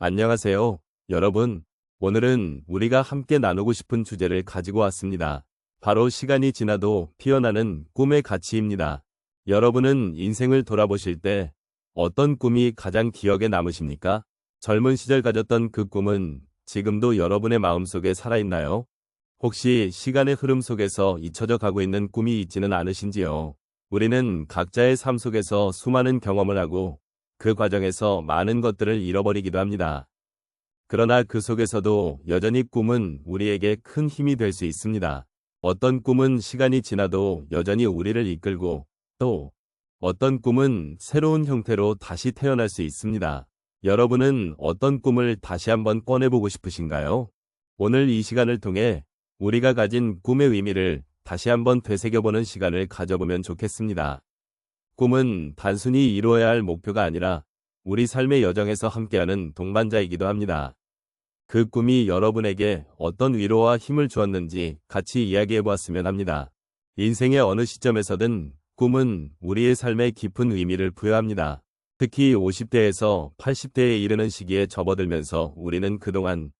안녕하세요. 여러분, 오늘은 우리가 함께 나누고 싶은 주제를 가지고 왔습니다. 바로 시간이 지나도 피어나는 꿈의 가치입니다. 여러분은 인생을 돌아보실 때 어떤 꿈이 가장 기억에 남으십니까? 젊은 시절 가졌던 그 꿈은 지금도 여러분의 마음속에 살아있나요? 혹시 시간의 흐름 속에서 잊혀져 가고 있는 꿈이 있지는 않으신지요? 우리는 각자의 삶 속에서 수많은 경험을 하고 그 과정에서 많은 것들을 잃어버리기도 합니다. 그러나 그 속에서도 여전히 꿈은 우리에게 큰 힘이 될 수 있습니다. 어떤 꿈은 시간이 지나도 여전히 우리를 이끌고 또 어떤 꿈은 새로운 형태로 다시 태어날 수 있습니다. 여러분은 어떤 꿈을 다시 한번 꺼내보고 싶으신가요? 오늘 이 시간을 통해 우리가 가진 꿈의 의미를 다시 한번 되새겨보는 시간을 가져보면 좋겠습니다. 꿈은 단순히 이루어야 할 목표가 아니라 우리 삶의 여정에서 함께하는 동반자이기도 합니다. 그 꿈이 여러분에게 어떤 위로와 힘을 주었는지 같이 이야기해 보았으면 합니다. 인생의 어느 시점에서든 꿈은 우리의 삶에 깊은 의미를 부여합니다. 특히 50대에서 80대에 이르는 시기에 접어들면서 우리는 그동안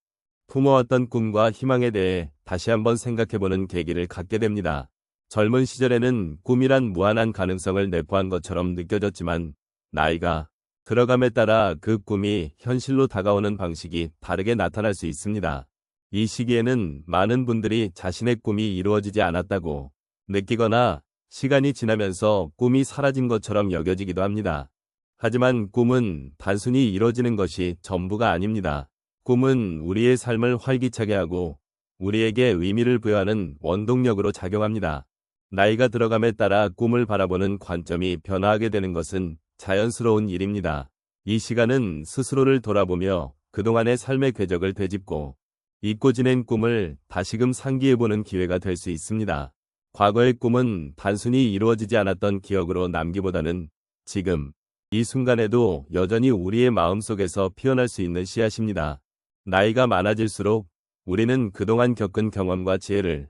품어왔던 꿈과 희망에 대해 다시 한번 생각해보는 계기를 갖게 됩니다. 젊은 시절에는 꿈이란 무한한 가능성을 내포한 것처럼 느껴졌지만 나이가 들어감에 따라 그 꿈이 현실로 다가오는 방식이 다르게 나타날 수 있습니다. 이 시기에는 많은 분들이 자신의 꿈이 이루어지지 않았다고 느끼거나 시간이 지나면서 꿈이 사라진 것처럼 여겨지기도 합니다. 하지만 꿈은 단순히 이루어지는 것이 전부가 아닙니다. 꿈은 우리의 삶을 활기차게 하고 우리에게 의미를 부여하는 원동력으로 작용합니다. 나이가 들어감에 따라 꿈을 바라보는 관점이 변화하게 되는 것은 자연스러운 일입니다. 이 시간은 스스로를 돌아보며 그동안의 삶의 궤적을 되짚고 잊고 지낸 꿈을 다시금 상기해보는 기회가 될 수 있습니다. 과거의 꿈은 단순히 이루어지지 않았던 기억으로 남기보다는 지금 이 순간에도 여전히 우리의 마음속에서 피어날 수 있는 씨앗입니다. 나이가 많아질수록 우리는 그동안 겪은 경험과 지혜를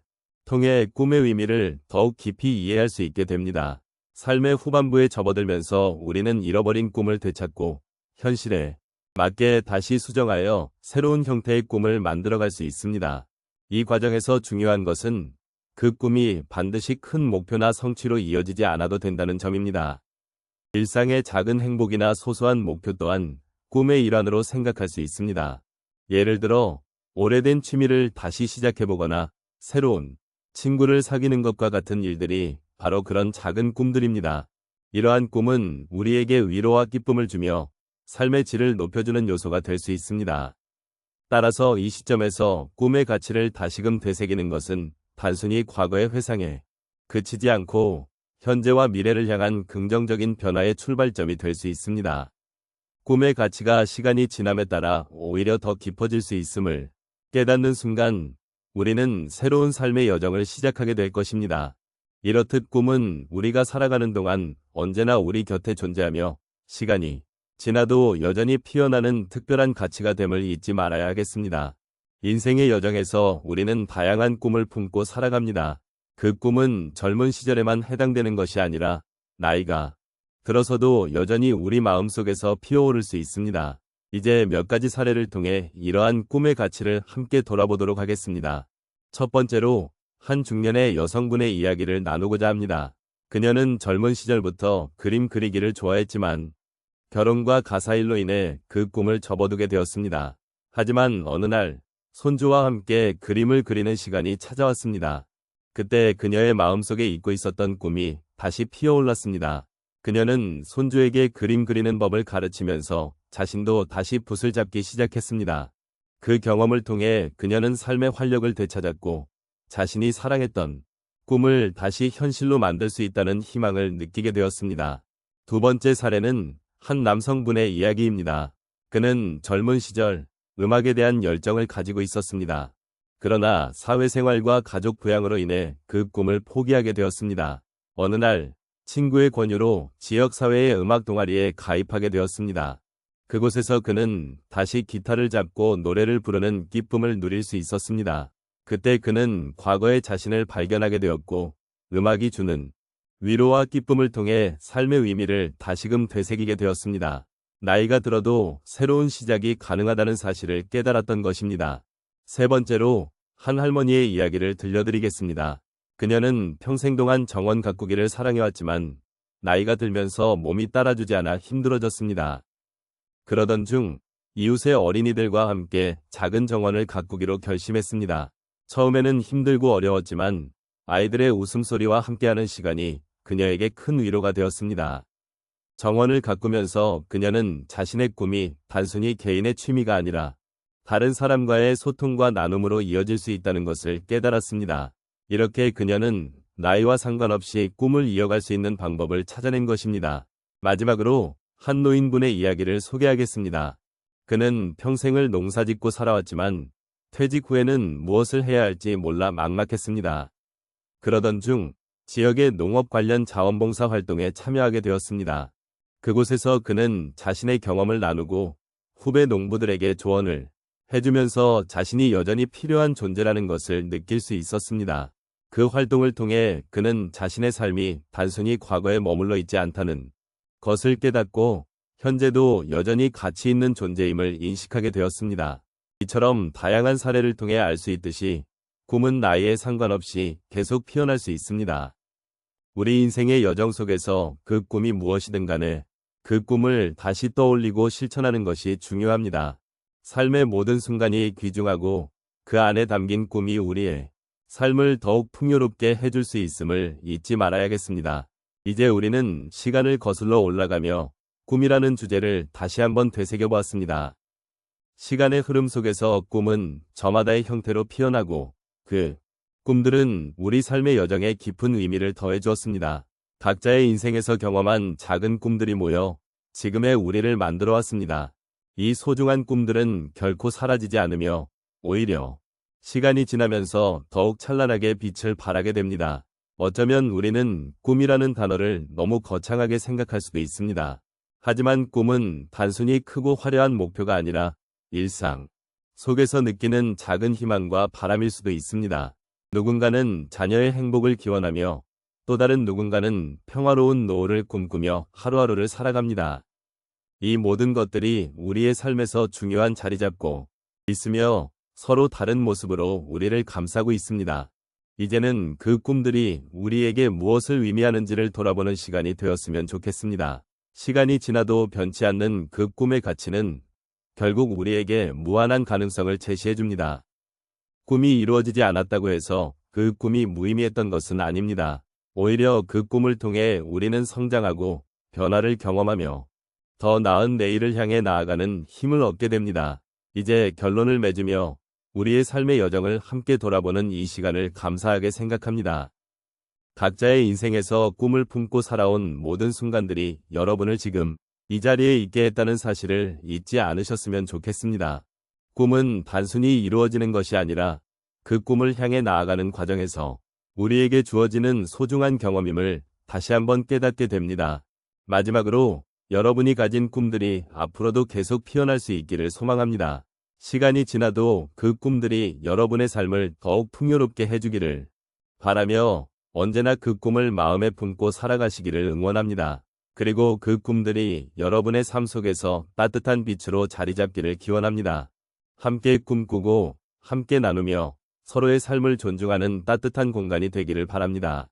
통해 꿈의 의미를 더욱 깊이 이해할 수 있게 됩니다. 삶의 후반부에 접어들면서 우리는 잃어버린 꿈을 되찾고 현실에 맞게 다시 수정하여 새로운 형태의 꿈을 만들어갈 수 있습니다. 이 과정에서 중요한 것은 그 꿈이 반드시 큰 목표나 성취로 이어지지 않아도 된다는 점입니다. 일상의 작은 행복이나 소소한 목표 또한 꿈의 일환으로 생각할 수 있습니다. 예를 들어 오래된 취미를 다시 시작해보거나 새로운 친구를 사귀는 것과 같은 일들이 바로 그런 작은 꿈들입니다. 이러한 꿈은 우리에게 위로와 기쁨을 주며 삶의 질을 높여주는 요소가 될 수 있습니다. 따라서 이 시점에서 꿈의 가치를 다시금 되새기는 것은 단순히 과거의 회상에 그치지 않고 현재와 미래를 향한 긍정적인 변화의 출발점이 될 수 있습니다. 꿈의 가치가 시간이 지남에 따라 오히려 더 깊어질 수 있음을 깨닫는 순간 우리는 새로운 삶의 여정을 시작하게 될 것입니다. 이렇듯 꿈은 우리가 살아가는 동안 언제나 우리 곁에 존재하며 시간이 지나도 여전히 피어나는 특별한 가치가 됨을 잊지 말아야 하겠습니다. 인생의 여정에서 우리는 다양한 꿈을 품고 살아갑니다. 그 꿈은 젊은 시절에만 해당되는 것이 아니라 나이가 들어서도 여전히 우리 마음속에서 피어오를 수 있습니다. 이제 몇 가지 사례를 통해 이러한 꿈의 가치를 함께 돌아보도록 하겠습니다. 첫 번째로 한 중년의 여성분의 이야기를 나누고자 합니다. 그녀는 젊은 시절부터 그림 그리기를 좋아했지만 결혼과 가사일로 인해 그 꿈을 접어두게 되었습니다. 하지만 어느 날 손주와 함께 그림을 그리는 시간이 찾아왔습니다. 그때 그녀의 마음속에 잊고 있었던 꿈이 다시 피어올랐습니다. 그녀는 손주에게 그림 그리는 법을 가르치면서 자신도 다시 붓을 잡기 시작했습니다. 그 경험을 통해 그녀는 삶의 활력을 되찾았고 자신이 사랑했던 꿈을 다시 현실로 만들 수 있다는 희망을 느끼게 되었습니다. 두 번째 사례는 한 남성분의 이야기입니다. 그는 젊은 시절 음악에 대한 열정을 가지고 있었습니다. 그러나 사회생활과 가족 부양으로 인해 그 꿈을 포기하게 되었습니다. 어느 날 친구의 권유로 지역사회의 음악 동아리에 가입하게 되었습니다. 그곳에서 그는 다시 기타를 잡고 노래를 부르는 기쁨을 누릴 수 있었습니다. 그때 그는 과거의 자신을 발견하게 되었고 음악이 주는 위로와 기쁨을 통해 삶의 의미를 다시금 되새기게 되었습니다. 나이가 들어도 새로운 시작이 가능하다는 사실을 깨달았던 것입니다. 세 번째로 한 할머니의 이야기를 들려드리겠습니다. 그녀는 평생 동안 정원 가꾸기를 사랑해왔지만 나이가 들면서 몸이 따라주지 않아 힘들어졌습니다. 그러던 중 이웃의 어린이들과 함께 작은 정원을 가꾸기로 결심했습니다. 처음에는 힘들고 어려웠지만 아이들의 웃음소리와 함께하는 시간이 그녀에게 큰 위로가 되었습니다. 정원을 가꾸면서 그녀는 자신의 꿈이 단순히 개인의 취미가 아니라 다른 사람과의 소통과 나눔으로 이어질 수 있다는 것을 깨달았습니다. 이렇게 그녀는 나이와 상관없이 꿈을 이어갈 수 있는 방법을 찾아낸 것입니다. 마지막으로 한 노인분의 이야기를 소개하겠습니다. 그는 평생을 농사짓고 살아왔지만 퇴직 후에는 무엇을 해야 할지 몰라 막막했습니다. 그러던 중 지역의 농업 관련 자원봉사 활동에 참여하게 되었습니다. 그곳에서 그는 자신의 경험을 나누고 후배 농부들에게 조언을 해주면서 자신이 여전히 필요한 존재라는 것을 느낄 수 있었습니다. 그 활동을 통해 그는 자신의 삶이 단순히 과거에 머물러 있지 않다는 것을 깨닫고 현재도 여전히 가치 있는 존재임을 인식하게 되었습니다. 이처럼 다양한 사례를 통해 알 수 있듯이 꿈은 나이에 상관없이 계속 피어날 수 있습니다. 우리 인생의 여정 속에서 그 꿈이 무엇이든 간에 그 꿈을 다시 떠올리고 실천하는 것이 중요합니다. 삶의 모든 순간이 귀중하고 그 안에 담긴 꿈이 우리의 삶을 더욱 풍요롭게 해줄 수 있음을 잊지 말아야겠습니다. 이제 우리는 시간을 거슬러 올라가며 꿈이라는 주제를 다시 한번 되새겨보았습니다. 시간의 흐름 속에서 꿈은 저마다의 형태로 피어나고 그 꿈들은 우리 삶의 여정에 깊은 의미를 더해 주었습니다. 각자의 인생에서 경험한 작은 꿈들이 모여 지금의 우리를 만들어 왔습니다. 이 소중한 꿈들은 결코 사라지지 않으며 오히려 시간이 지나면서 더욱 찬란하게 빛을 발하게 됩니다. 어쩌면 우리는 꿈이라는 단어를 너무 거창하게 생각할 수도 있습니다. 하지만 꿈은 단순히 크고 화려한 목표가 아니라 일상 속에서 느끼는 작은 희망과 바람일 수도 있습니다. 누군가는 자녀의 행복을 기원하며 또 다른 누군가는 평화로운 노후를 꿈꾸며 하루하루를 살아갑니다. 이 모든 것들이 우리의 삶에서 중요한 자리 잡고 있으며 서로 다른 모습으로 우리를 감싸고 있습니다. 이제는 그 꿈들이 우리에게 무엇을 의미하는지를 돌아보는 시간이 되었으면 좋겠습니다. 시간이 지나도 변치 않는 그 꿈의 가치는 결국 우리에게 무한한 가능성을 제시해 줍니다. 꿈이 이루어지지 않았다고 해서 그 꿈이 무의미했던 것은 아닙니다. 오히려 그 꿈을 통해 우리는 성장하고 변화를 경험하며 더 나은 내일을 향해 나아가는 힘을 얻게 됩니다. 이제 결론을 맺으며 우리의 삶의 여정을 함께 돌아보는 이 시간을 감사하게 생각합니다. 각자의 인생에서 꿈을 품고 살아온 모든 순간들이 여러분을 지금 이 자리에 있게 했다는 사실을 잊지 않으셨으면 좋겠습니다. 꿈은 단순히 이루어지는 것이 아니라 그 꿈을 향해 나아가는 과정에서 우리에게 주어지는 소중한 경험임을 다시 한번 깨닫게 됩니다. 마지막으로 여러분이 가진 꿈들이 앞으로도 계속 피어날 수 있기를 소망합니다. 시간이 지나도 그 꿈들이 여러분의 삶을 더욱 풍요롭게 해주기를 바라며 언제나 그 꿈을 마음에 품고 살아가시기를 응원합니다. 그리고 그 꿈들이 여러분의 삶 속에서 따뜻한 빛으로 자리 잡기를 기원합니다. 함께 꿈꾸고 함께 나누며 서로의 삶을 존중하는 따뜻한 공간이 되기를 바랍니다.